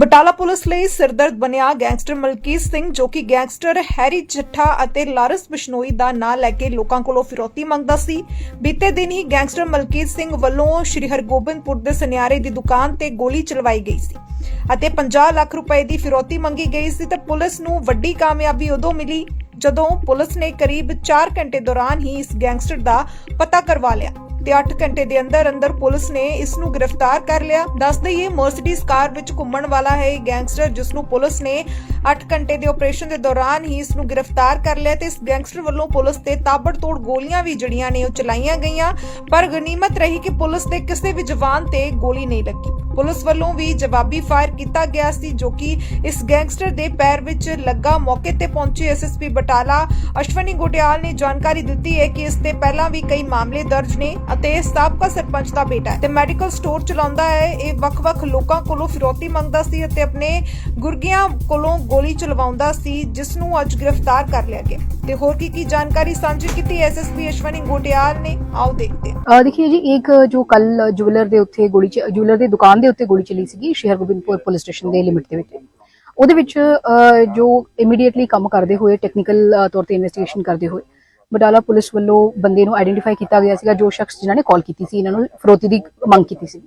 Batala police ਲਈ ਸਿਰਦਰਦ ਬਣਿਆ gangster Malkit Singh, ਜੋ ਕਿ ਗੈਂਗਸਟਰ ਹੈਰੀ ਚੱਠਾ ਅਤੇ ਲਾਰੈਂਸ ਬਿਸ਼ਨੋਈ ਦਾ ਨਾਂ ਲੈ ਕੇ ਲੋਕਾਂ ਕੋਲੋਂ ਫਿਰੌਤੀ ਮੰਗਦਾ ਸੀ। ਬੀਤੇ ਦਿਨ ਹੀ ਗੈਂਗਸਟਰ ਮਲਕੀਤ ਸਿੰਘ ਵੱਲੋਂ ਸ਼੍ਰੀ ਹਰਗੋਬਿੰਦਪੁਰ ਦੇ ਸੁਨਿਆਰੇ ਦੀ ਦੁਕਾਨ ਤੇ ਗੋਲੀ ਚਲਵਾਈ ਗਈ ਸੀ ਅਤੇ 50 ਲੱਖ ਰੁਪਏ ਦੀ ਫਿਰੌਤੀ ਮੰਗੀ ਗਈ ਸੀ ਤਾਂ ਪੁਲਿਸ ਨੂੰ ਵੱਡੀ ਕਾਮਯਾਬੀ ਉਦੋਂ ਮਿਲੀ ਜਦੋਂ ਪੁਲਿਸ ਨੇ ਕਰੀਬ 4 ਘੰਟੇ ਦੌਰਾਨ ਹੀ ਇਸ ਗੈਂਗਸਟਰ ਦਾ ਪਤਾ ਕਰਵਾ ਲਿਆ। ਤੇ 8 ਘੰਟੇ ਦੇ ਅੰਦਰ ਅੰਦਰ ਪੁਲਿਸ ਨੇ ਇਸ ਨੂੰ ਗ੍ਰਿਫਤਾਰ ਕਰ ਲਿਆ। ਦੱਸ ਦਈਏ ਮਰਸੀਡੀਜ਼ ਕਾਰ ਵਿੱਚ ਘੁੰਮਣ ਵਾਲਾ ਹੈ ਇਹ ਗੈਂਗਸਟਰ ਜਿਸ ਨੂੰ ਪੁਲਿਸ ਨੇ 8 ਘੰਟੇ ਦੇ ਆਪਰੇਸ਼ਨ ਦੇ ਦੌਰਾਨ ਹੀ ਇਸ ਨੂੰ ਗ੍ਰਿਫਤਾਰ ਕਰ ਲਿਆ ਤੇ ਇਸ ਗੈਂਗਸਟਰ ਵੱਲੋਂ ਪੁਲਿਸ ਤੇ ਤਾਬੜਤੋੜ ਗੋਲੀਆਂ ਵੀ ਜੜੀਆਂ ਨੇ ਉਹ ਚਲਾਈਆਂ ਗਈਆਂ। ਪਰ ਗਨੀਮਤ ਰਹੀ ਕਿ ਪੁਲਿਸ ਦੇ ਕਿਸੇ ਵੀ ਜਵਾਨ ਤੇ ਗੋਲੀ ਨਹੀਂ ਲੱਗੀ। ਪੁਲਿਸ ਵੱਲੋਂ ਵੀ ਜਵਾਬੀ ਫਾਇਰ ਕੀਤਾ ਗਿਆ ਸੀ, ਜੋ ਕਿ ਇਸ ਗੈਂਗਸਟਰ ਦੇ ਪੈਰ ਵਿੱਚ ਲੱਗਾ। ਮੌਕੇ ਤੇ ਪਹੁੰਚੇ ਐਸਐਸਪੀ ਬਟਾਲਾ। ਅਸ਼ਵਨੀ ਗੋਟਿਆਲ ਨੇ ਜਾਣਕਾਰੀ ਦਿੱਤੀ ਹੈ ਕਿ ਇਸ ਤੇ ਪਹਿਲਾਂ ਵੀ ਕਈ ਮਾਮਲੇ ਦਰਜ ਨੇ ਅਤੇ ਸਾਬਕਾ ਸਰਪੰਚ ਦਾ ਬੇਟਾ ਹੈ। ਤੇ ਮੈਡੀਕਲ ਸਟੋਰ ਚਲਾਉਂਦਾ ਹੈ। ਇਹ ਵੱਖ-ਵੱਖ ਲੋਕਾਂ ਕੋਲੋਂ ਫਿਰੌਤੀ ਮੰਗਦਾ ਸੀ ਅਤੇ ਆਪਣੇ ਗੁਰਗਿਆਂ ਕੋਲੋਂ ਗੋਲੀ ਚਲਵਾਉਂਦਾ ਸੀ, ਜਿਸ ਨੂੰ ਅੱਜ ਗ੍ਰਿਫਤਾਰ ਕਰ ਲਿਆ ਗਿਆ। ਤੇ ਹੋਰ ਕੀ ਕੀ जानकारी साझी की एसएसपी अश्वनी गोटियाल ने आओ देखते हैं देखिए जी एक जो ਕੱਲ ਜੁਐਲਰ ਦੇ ਉੱਤੇ ਗੋਲੀ ਜੁਐਲਰ ਦੀ ਦੁਕਾਨ ਦੇ ਉੱਤੇ ਗੋਲੀ ਚੱਲੀ ਸੀਗੀ, ਸ਼ਹਿਰ ਗੋਬਿੰਦਪੁਰ ਪੁਲਿਸ ਸਟੇਸ਼ਨ ਦੇ ਲਿਮਿਟ ਦੇ ਵਿੱਚ। ਉਹਦੇ ਵਿੱਚ ਜੋ ਇਮੀਡੀਏਟਲੀ ਕੰਮ ਕਰਦੇ ਹੋਏ ਟੈਕਨੀਕਲ ਤੌਰ ਤੇ ਇਨਵੈਸਟੀਗੇਸ਼ਨ ਕਰਦੇ ਹੋਏ, ਬਟਾਲਾ ਪੁਲਿਸ ਵੱਲੋਂ ਬੰਦੇ ਨੂੰ ਆਈਡੈਂਟੀਫਾਈ ਕੀਤਾ ਗਿਆ ਸੀਗਾ, ਜੋ ਸ਼ਖਸ ਜਿਨ੍ਹਾਂ ਨੇ ਕਾਲ ਕੀਤੀ ਸੀ, ਇਹਨਾਂ ਨੂੰ ਫਰੋਤੀ ਦੀ ਮੰਗ ਕੀਤੀ ਸੀ।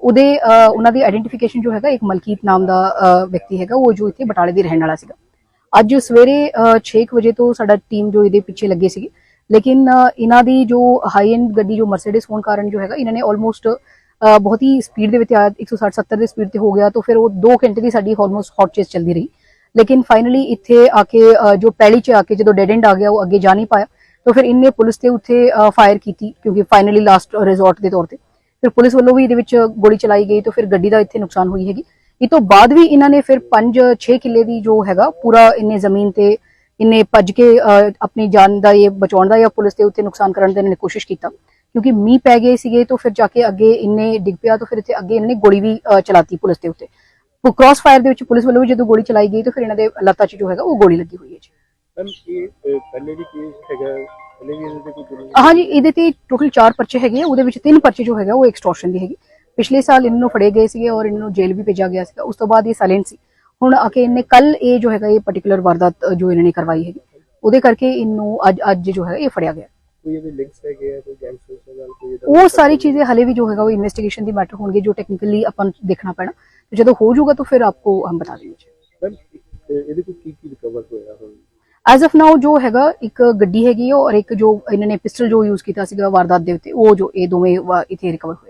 ਉਹਦੇ ਉਹਨਾਂ ਦੀ ਆਈਡੈਂਟੀਫਿਕੇਸ਼ਨ ਜੋ ਹੈਗਾ, ਇੱਕ ਮਲਕੀਤ ਨਾਮ ਦਾ ਵਿਅਕਤੀ ਹੈਗਾ, ਉਹ ਜੋ ਇੱਥੇ ਬਟਾਲੇ ਦੇ ਰਹਿਣ ਵਾਲਾ ਸੀਗਾ। ਅੱਜ ਸਵੇਰੇ 6 ਵਜੇ ਤੋਂ ਸਾਡਾ ਟੀਮ ਜੋ ਇਹਦੇ ਪਿੱਛੇ ਲੱਗੇ ਸੀਗੇ। ਲੇਕਿਨ ਇਹਨਾਂ ਦੀ ਜੋ ਹਾਈ ਐਂਡ ਗੱਡੀ, ਜੋ ਮਰਸੀਡੀਜ਼ ਹੋਣ ਕਾਰਨ ਜੋ ਹੈਗਾ, ਇਹਨਾਂ ਨੇ ਆਲਮੋਸਟ ਬਹੁਤ ਹੀ ਸਪੀਡ ਦੇ ਵਿੱਚ ਆਇਆ 160 70 ਦੇ ਸਪੀਡ ਤੇ ਹੋ ਗਿਆ, ਤਾਂ ਫਿਰ ਉਹ 2 ਘੰਟੇ ਦੀ ਸਾਡੀ ਆਲਮੋਸਟ ਹੌਟ ਚੇਸ ਚੱਲਦੀ ਰਹੀ। ਲੇਕਿਨ ਫਾਈਨਲੀ ਇੱਥੇ ਆ ਕੇ ਜੋ ਪੈਲੀ ਚ ਆ ਕੇ ਜਦੋਂ ਡੈਡ ਐਂਡ ਆ ਗਿਆ, ਉਹ ਅੱਗੇ ਜਾ ਨਹੀਂ ਪਾਇਆ। ਤਾਂ ਫਿਰ ਇਹਨੇ ਪੁਲਿਸ ਤੇ ਉੱਥੇ ਫਾਇਰ ਕੀਤੀ, ਕਿਉਂਕਿ ਫਾਈਨਲੀ ਲਾਸਟ ਰਿਜ਼ੋਰਟ ਦੇ ਤੌਰ ਤੇ। ਫਿਰ ਪੁਲਿਸ ਵੱਲੋਂ ਵੀ ਇਹਦੇ ਵਿੱਚ ਗੋਲੀ ਚਲਾਈ ਗਈ, ਤਾਂ ਫਿਰ ਗੱਡੀ ਦਾ ਇੱਥੇ ਨੁਕਸਾਨ ਹੋਈ ਹੈਗੀ। ਇਹ ਤੋਂ ਬਾਅਦ ਵੀ ਇਹਨਾਂ ਨੇ ਫਿਰ 5-6 ਕਿੱਲੇ ਦੀ ਜੋ ਹੈਗਾ ਪੂਰਾ ਇੰਨੇ ਜ਼ਮੀਨ ਤੇ ਇੰਨੇ ਭੱਜ ਕੇ ਆਪਣੀ ਜਾਨ ਦਾ ਇਹ ਬਚਾਉਣ ਦਾ ਜਾਂ ਪੁਲਿਸ ਦੇ ਉੱਤੇ ਨੁਕਸਾਨ ਕਰਨ ਦਾ ਇਹਨਾਂ ਨੇ ਕੋਸ਼ਿਸ਼ ਕੀਤਾ। ਕਿਉਂਕਿ ਮੀਂਹ ਪੈ ਗਏ ਸੀਗੇ ਤਾਂ ਫਿਰ ਜਾ ਕੇ ਅੱਗੇ ਇੰਨੇ ਡਿੱਗ ਪਿਆ ਤਾਂ ਫਿਰ ਇੱਥੇ ਅੱਗੇ ਇਹਨਾਂ ਨੇ ਗੋਲੀ ਵੀ ਚਲਾਤੀ ਪੁਲਿਸ ਦੇ ਉੱਤੇ। ਉਹ ਕ੍ਰਾਸ ਫਾਇਰ ਦੇ ਵਿੱਚ ਪੁਲਿਸ ਵੱਲੋਂ ਵੀ ਜਦੋਂ ਗੋਲੀ ਚਲਾਈ ਗਈ ਤਾਂ ਫਿਰ ਇਹਨਾਂ ਦੇ ਲੱਤਾਂ 'ਚ ਜੋ ਹੈਗਾ ਉਹ ਗੋਲੀ ਲੱਗੀ ਹੋਈ ਹੈ ਜੀ। ਪਹਿਲੇ ਵੀ ਕੇਸ ਹੈਗਾ ਪਹਿਲੇ ਵੀ ਇਹਦੇ ਤੇ ਕੋਈ ਹਾਂਜੀ ਇਹਦੇ ਤੇ ਟੋਟਲ 4 ਪਰਚੇ ਹੈਗੇ ਆ ਉਹਦੇ ਵਿੱਚ ਤਿੰਨ ਪਰਚੇ ਜੋ ਹੈਗਾ ਉਹ ਐਕਸਟੋਰਸ਼ਨ ਦੀ ਹੈਗੀ। ਪਿਛਲੇ ਸਾਲ ਇਹਨਾਂ ਨੂੰ ਫੜੇ ਗਏ ਸੀਗੇ ਔਰ ਇਹਨਾਂ ਨੂੰ ਜੇਲ੍ਹ ਵੀ ਭੇਜਿਆ ਗਿਆ ਸੀਗਾ ਉਸ ਤੋਂ ਬਾਅਦ ਇਹ ਸਾਇਲੈਂਟ ਸੀ। ਹੁਣ ਆ ਕੇ ਇਹਨੇ ਕੱਲ ਇਹ ਜੋ ਹੈਗਾ ਇਹ ਪਾਰਟਿਕੂਲਰ ਵਾਰਦਾਤ ਜੋ ਇਹਨਾਂ ਨੇ ਕਰਵਾਈ ਹੈਗੀ ਉਹਦੇ ਕਰਕੇ ਇਹਨੂੰ ਅੱਜ ਅੱਜ ਜੋ ਹੈ ਇਹ ਫੜਿਆ ਗਿਆ। ਕੋਈ ਇਹਦੇ ਲਿੰਕਸ ਹੈਗੇ ਆ ਕੋਈ ਗੈਂਗਸਟਰਸ ਦੇ ਨਾਲ ਕੋਈ ਇਹਦਾ ਉਹ ਸਾਰੀ ਚੀਜ਼ੇ ਹਲੇ ਵੀ ਜੋ ਹੈਗਾ ਉਹ ਇਨਵੈਸਟੀਗੇਸ਼ਨ ਦੀ ਮੈਟਰ ਹੋਣਗੇ ਜੋ ਟੈਕਨੀਕਲੀ ਆਪਾਂ ਨੂੰ ਦੇਖਣਾ ਪੈਣਾ। ਜਦੋਂ ਹੋ ਜਾਊਗਾ ਤਾਂ ਫਿਰ ਆਪਕੋ ਹਮ ਬਤਾ ਦੇंगे ਮੈਮ ਇਹਦੇ ਕੋਲ ਕੀ ਕੀ ਰਿਕਵਰ ਹੋਇਆ ਹੁਣ? ਐਜ਼ ਆਫ ਨਾਓ ਜੋ ਹੈਗਾ ਇੱਕ ਗੱਡੀ ਹੈਗੀ ਔਰ ਇੱਕ ਜੋ ਇਹਨਾਂ ਨੇ ਪਿਸਟਲ ਜੋ ਯੂਜ਼ ਕੀਤਾ ਸੀਗਾ ਵਾਰਦਾਤ ਦੇ ਉੱਤੇ ਉਹ ਜੋ ਇਹ ਦੋਵੇਂ ਇੱਥੇ ਰਿਕਵਰ ਹੋਏ।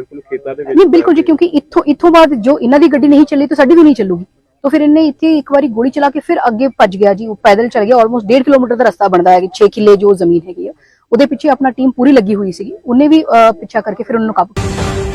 ਬਿਲਕੁਲ ਖੇਤਾਂ ਦੇ ਵਿੱਚ ਨਹੀਂ ਬਿਲਕੁਲ ਜੀ ਕਿਉਂਕਿ ਇੱਥੋਂ ਇੱਥੋਂ ਬਾਅਦ ਜੋ ਇਹਨਾਂ ਦੀ ਗੱਡੀ ਨਹੀਂ ਚੱਲੀ ਤਾਂ ਸਾਡੀ ਵੀ ਨਹੀਂ ਚੱਲੂਗੀ। ਤਾਂ ਫਿਰ ਇਹਨੇ ਇੱਥੇ ਇੱਕ ਵਾਰੀ ਗੋਲੀ ਚਲਾ ਕੇ ਫਿਰ ਅੱਗੇ ਭੱਜ ਗਿਆ ਜੀ ਉਹ ਪੈਦਲ ਚੱਲ ਗਿਆ ਆਲਮੋਸਟ 1.5 ਕਿਲੋਮੀਟਰ ਦਾ ਰਸਤਾ ਬਣਦਾ ਹੈ 6 ਕਿੱਲੇ ਜੋ ਜ਼ਮੀਨ ਹੈਗੀ ਆ। ਉਹਦੇ ਪਿੱਛੇ ਆਪਣਾ ਟੀਮ ਪੂਰੀ ਲੱਗੀ ਹੋਈ ਸੀਗੀ ਉਹਨੇ ਵੀ ਪਿੱਛਾ ਕਰਕੇ ਫਿਰ ਉਹਨਾਂ ਨੂੰ ਕਾਬੂ ਕੀਤਾ।